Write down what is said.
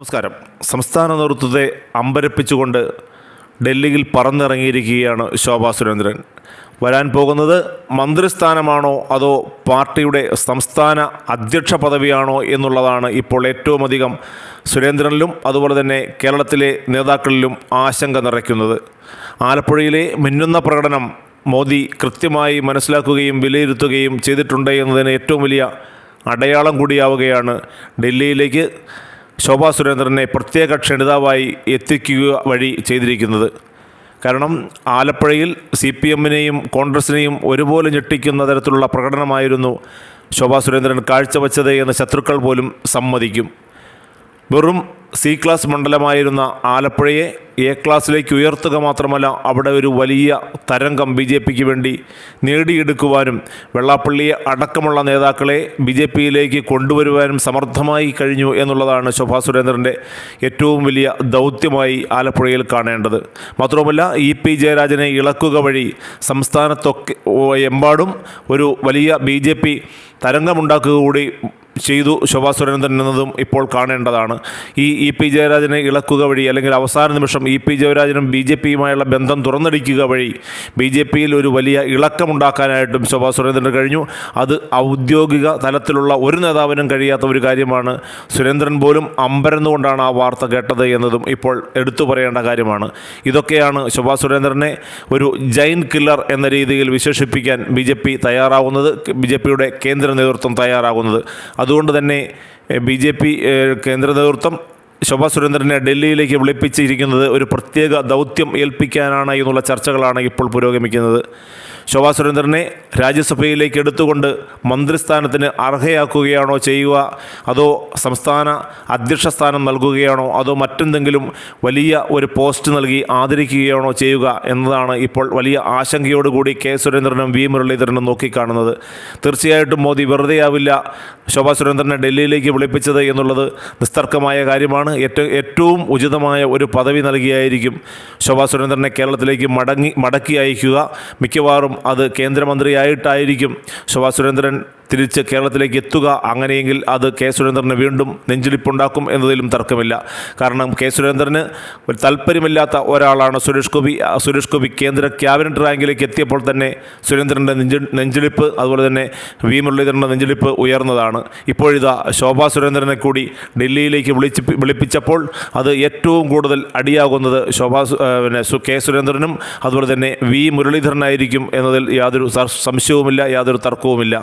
നമസ്കാരം. സംസ്ഥാന നേതൃത്വത്തെ അമ്പരപ്പിച്ചുകൊണ്ട് ഡൽഹിയിൽ പറന്നിറങ്ങിയിരിക്കുകയാണ് ശോഭാ സുരേന്ദ്രൻ. വരാൻ പോകുന്നത് മന്ത്രിസ്ഥാനമാണോ അതോ പാർട്ടിയുടെ സംസ്ഥാന അധ്യക്ഷ പദവിയാണോ എന്നുള്ളതാണ് ഇപ്പോൾ ഏറ്റവും അധികം സുരേന്ദ്രനിലും അതുപോലെ തന്നെ കേരളത്തിലെ നേതാക്കളിലും ആശങ്ക നിറയ്ക്കുന്നത്. ആലപ്പുഴയിലെ മിന്നുന്ന പ്രകടനം മോദി കൃത്യമായി മനസ്സിലാക്കുകയും വിലയിരുത്തുകയും ചെയ്തിട്ടുണ്ട് എന്നതിന് ഏറ്റവും വലിയ അടയാളം കൂടിയാവുകയാണ് ഡൽഹിയിലേക്ക് ശോഭാ സുരേന്ദ്രനെ പ്രത്യേക ക്ഷണിതാവായി എത്തിക്കുക വഴി ചെയ്തിരിക്കുന്നത്. കാരണം ആലപ്പുഴയിൽ സി പി എമ്മിനെയും കോൺഗ്രസിനെയും ഒരുപോലെ ഞെട്ടിക്കുന്ന തരത്തിലുള്ള പ്രകടനമായിരുന്നു ശോഭാ സുരേന്ദ്രൻ കാഴ്ചവെച്ചത് എന്ന് ശത്രുക്കൾ പോലും സമ്മതിക്കും. വെറും സി ക്ലാസ് മണ്ഡലമായിരുന്ന ആലപ്പുഴയെ എ ക്ലാസ്സിലേക്ക് ഉയർത്തുക മാത്രമല്ല അവിടെ ഒരു വലിയ തരംഗം ബി ജെ പിക്ക് വേണ്ടി നേടിയെടുക്കുവാനും വെള്ളാപ്പള്ളിയെ അടക്കമുള്ള നേതാക്കളെ ബി ജെ പിയിലേക്ക് കൊണ്ടുവരുവാനും സമർത്ഥമായി കഴിഞ്ഞു എന്നുള്ളതാണ് ശോഭാ സുരേന്ദ്രന്റെ ഏറ്റവും വലിയ ദൗത്യമായി ആലപ്പുഴയിൽ കാണേണ്ടത്. മാത്രവുമല്ല ഇ പി ജയരാജനെ ഇളക്കുക വഴി സംസ്ഥാനത്തൊക്കെ എമ്പാടും ഒരു വലിയ ബി ജെ പി തരംഗമുണ്ടാക്കുക കൂടി ചെയ്തു ശോഭാ സുരേന്ദ്രൻ എന്നതും ഇപ്പോൾ കാണേണ്ടതാണ്. ഈ ഇ പി ജയരാജനെ ഇളക്കുക വഴി അല്ലെങ്കിൽ അവസാന നിമിഷം ഇ പി ജയരാജനും ബി ജെ പിയുമായുള്ള ബന്ധം തുറന്നടിക്കുക വഴി ബി ജെ പിയിൽ ഒരു വലിയ ഇളക്കമുണ്ടാക്കാനായിട്ടും ശോഭാ സുരേന്ദ്രന് കഴിഞ്ഞു. അത് ഔദ്യോഗിക തലത്തിലുള്ള ഒരു നേതാവിനും കഴിയാത്ത ഒരു കാര്യമാണ്. സുരേന്ദ്രൻ പോലും അമ്പരന്നുകൊണ്ടാണ് ആ വാർത്ത കേട്ടത് എന്നതും ഇപ്പോൾ എടുത്തു പറയേണ്ട കാര്യമാണ്. ഇതൊക്കെയാണ് ശോഭാ സുരേന്ദ്രനെ ഒരു ജൈൻ കില്ലർ എന്ന രീതിയിൽ വിശേഷിപ്പിക്കാൻ ബി ജെ പി തയ്യാറാവുന്നത് ബി ജെ പിയുടെ കേന്ദ്ര നേതൃത്വം തയ്യാറാകുന്നത് അതുകൊണ്ട് തന്നെ ബി ജെ പി കേന്ദ്ര നേതൃത്വം ശോഭാ സുരേന്ദ്രനെ ഡൽഹിയിലേക്ക് വിളിപ്പിച്ചിരിക്കുന്നത് ഒരു പ്രത്യേക ദൗത്യം ഏൽപ്പിക്കാനാണ് എന്നുള്ള ചർച്ചകളാണ് ഇപ്പോൾ പുരോഗമിക്കുന്നത്. ശോഭാ സുരേന്ദ്രനെ രാജ്യസഭയിലേക്ക് എടുത്തുകൊണ്ട് മന്ത്രിസ്ഥാനത്തിന് അർഹയാക്കുകയാണോ ചെയ്യുക? അതോ സംസ്ഥാന അധ്യക്ഷ സ്ഥാനം നൽകുകയാണോ? അതോ മറ്റെന്തെങ്കിലും വലിയ ഒരു പോസ്റ്റ് നൽകി ആദരിക്കുകയാണോ ചെയ്യുക എന്നതാണ് ഇപ്പോൾ വലിയ ആശങ്കയോടുകൂടി കെ സുരേന്ദ്രനും വി മുരളീധരനും നോക്കിക്കാണുന്നത്. തീർച്ചയായിട്ടും മോദി വെറുതെയാവില്ല ശോഭാ സുരേന്ദ്രനെ ഡൽഹിയിലേക്ക് വിളിപ്പിച്ചത് എന്നുള്ളത് നിസ്തർക്കമായ കാര്യമാണ്. ഏറ്റവും ഏറ്റവും ഉചിതമായ ഒരു പദവി നൽകിയായിരിക്കും ശോഭാ സുരേന്ദ്രനെ കേരളത്തിലേക്ക് മടങ്ങി മടക്കി അയക്കുക. മിക്കവാറും അത് കേന്ദ്രമന്ത്രിയായിട്ടായിരിക്കും ശോഭാ സുരേന്ദ്രൻ തിരിച്ച് കേരളത്തിലേക്ക് എത്തുക അങ്ങനെയെങ്കിൽ അത് കെ സുരേന്ദ്രന് വീണ്ടും നെഞ്ചിടിപ്പുണ്ടാക്കും എന്നതിലും തർക്കമില്ല. കാരണം കെ സുരേന്ദ്രന് ഒരു താല്പര്യമില്ലാത്ത ഒരാളാണ് സുരേഷ് ഗോപി. സുരേഷ് ഗോപി കേന്ദ്ര ക്യാബിനറ്റ് റാങ്കിലേക്ക് എത്തിയപ്പോൾ തന്നെ സുരേന്ദ്രന്റെ നെഞ്ചി നെഞ്ചിടിപ്പ് അതുപോലെ തന്നെ വി മുരളീധരന്റെ നെഞ്ചിലിപ്പ് ഉയർന്നതാണ്. ഇപ്പോഴിതാ ശോഭാ സുരേന്ദ്രനെ കൂടി ഡൽഹിയിലേക്ക് വിളിച്ച് വിളിപ്പിച്ചപ്പോൾ അത് ഏറ്റവും കൂടുതൽ അടിയാകുന്നത് ശോഭാ പിന്നെ കെ സുരേന്ദ്രനും അതുപോലെ തന്നെ വി മുരളീധരനായിരിക്കും എന്നതിൽ യാതൊരു സംശയവുമില്ല യാതൊരു തർക്കവുമില്ല.